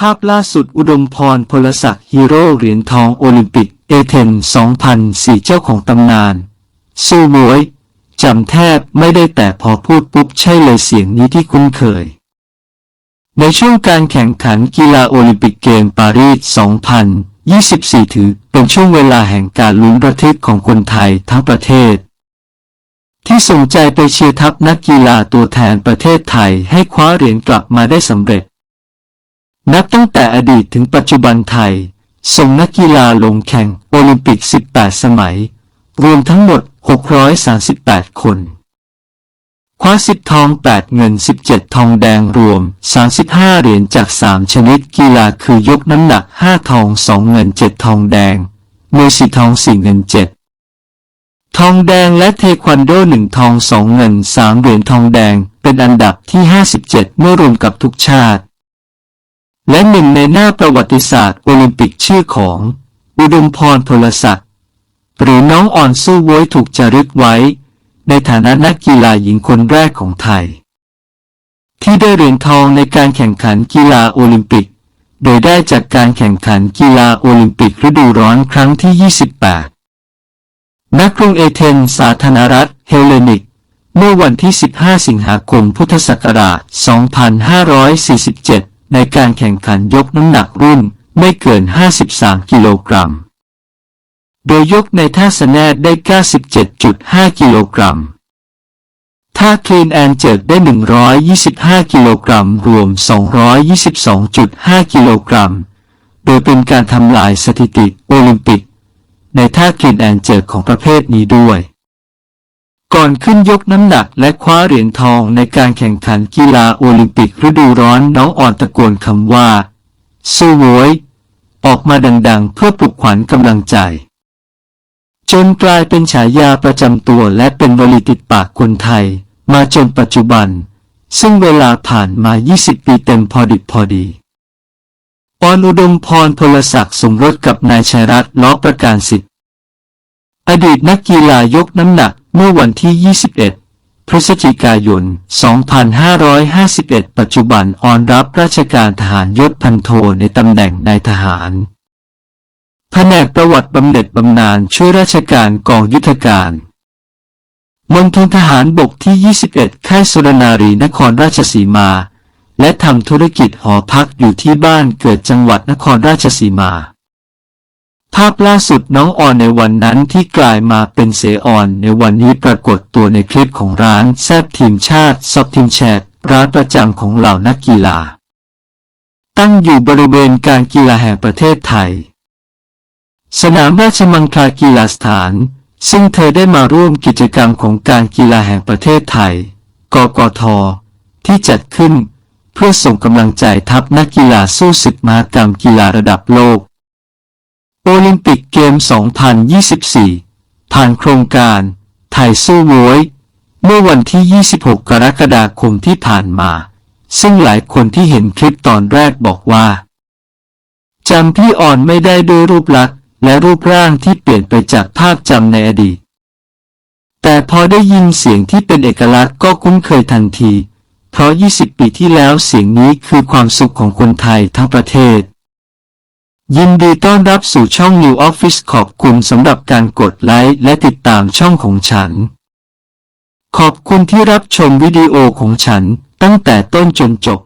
ภาพล่าสุดอุดมพรพลศักดิ์ฮีโร่เหรียญทองโอลิมปิกเอเธนส์2004 เจ้าของตำนาน สู้มวยจำแทบไม่ได้แต่พอพูดปุ๊บใช่เลยเสียงนี้ที่คุ้นเคย ในช่วงการแข่งขันกีฬาโอลิมปิกเกมปารีส 2024 ถือเป็นช่วงเวลาแห่งการลุ้นระทึกของคนไทยทั้งประเทศ ที่ส่งใจไปเชียร์ทัพนักกีฬาตัวแทนประเทศไทยให้คว้าเหรียญกลับมาได้สำเร็จ นับตั้งแต่อดีตถึงปัจจุบันไทย ส่งนักกีฬาลงแข่งโอลิมปิก 18 สมัย รวมทั้งหมด 638 คน คว้า10ทอง 8 เงิน 17 ทองแดงรวม 35 เหรียญจาก 3 ชนิดกีฬาคือยกน้ำหนัก 5 ทอง 2 เงิน 7 ทองแดงมวย4ทอง 4 เงิน 7ทองแดงและเทควันโด1ทอง2เงิน3เหรียญทองแดงเป็นอันดับที่ 57 เมื่อรวมกับทุกชาติ และหนึ่งในหน้าประวัติศาสตร์โอลิมปิกชื่อของ อุดมพรพลศักดิ์หรือน้องอ่อนสู้โวยถูกจารึกไว้ ในฐานะนักกีฬาหญิงคนแรกของไทย ที่ได้เหรียญทองในการแข่งขันกีฬาโอลิมปิก โดยได้จากการแข่งขันกีฬาโอลิมปิกฤดูร้อนครั้งที่ 28 ณ กรุงเอเธนส์สาธารณรัฐเฮเลนิก เมื่อวันที่ 15 สิงหาคม พุทธศักราช 2547 ในการแข่งขันยกน้ำหนักรุ่นไม่เกิน 53 กิโลกรัม โดยยกในท่าสแนดได้ 97.5 กิโลกรัม ท่าคลีนแอนเจิดได้ 125 กิโลกรัม รวม 222.5 กิโลกรัม โดยเป็นการทำลายสถิติโอลิมปิก ในท่าคลีนแอนเจิดของประเภทนี้ด้วย ก่อนขึ้นยกน้ำหนักและคว้าเหรียญทองในการแข่งขันกีฬาโอลิมปิกฤดูร้อนน้องอ่อนตะโกนคำว่าสู้โวยออกมาดังๆ เพื่อปลุกขวัญกำลังใจ จนกลายเป็นฉายาประจำตัวและเป็นวลีติดปากคนไทย มาจนปัจจุบัน ซึ่งเวลาผ่านมา 20 ปีเต็มพอดิบพอดีปอนอุดมพรพลศักดิ์สมรสกับนายชัยรัตน์ล้อประการสิทธิ์อดีตนักกีฬายกน้ำหนัก เมื่อวันที่ 21 พฤศจิกายน 2551 ปัจจุบันออนรับราชการทหารยศพันโทในตำแหน่งนายทหารแผนกประวัติบำเหน็จบำนาญช่วยราชการกองยุทธการมณฑลทหารบกที่ 21 ค่ายสุรนารีนครราชสีมา และทำธุรกิจหอพักอยู่ที่บ้านเกิดจังหวัดนครราชสีมาาพล่าสุดน้องออนในวันนั้นที่กลายมาเป็นเสออน ในวันนี้ปรากฏตัวในคลิปของร้านแซบทีมชาติซอบทีมแชทร้านประจำของเหล่านักกีฬา ตั้งอยู่บริเวณการกีฬาแห่งประเทศไทย สนามราชมังคลากีฬาสถาน ซึ่งเธอได้มาร่วมกิจกรรมของการกีฬาแห่งประเทศไทย กกท ที่จัดขึ้น เพื่อส่งกำลังใจทัพนักกีฬาสู้ศึกมหกรรมกีฬาระดับโลก โอลิมปิกเกม 2024 ผ่านโครงการไทยสู้โวย เมื่อวันที่ 26 กรกฎาคมที่ผ่านมา ซึ่งหลายคนที่เห็นคลิปตอนแรกบอกว่าจำพี่อ่อนไม่ได้ด้วยรูปลักษณ์และรูปร่างที่เปลี่ยนไปจากภาพจำในอดีต แต่พอได้ยินเสียงที่เป็นเอกลักษณ์ก็คุ้นเคยทันที เพราะ 20 ปีที่แล้วเสียงนี้คือความสุขของคนไทยทั้งประเทศ ยินดีต้อนรับสู่ช่อง New Office ขอบคุณสำหรับการกดไลค์และติดตามช่องของฉัน ขอบคุณที่รับชมวิดีโอของฉันตั้งแต่ต้นจนจบ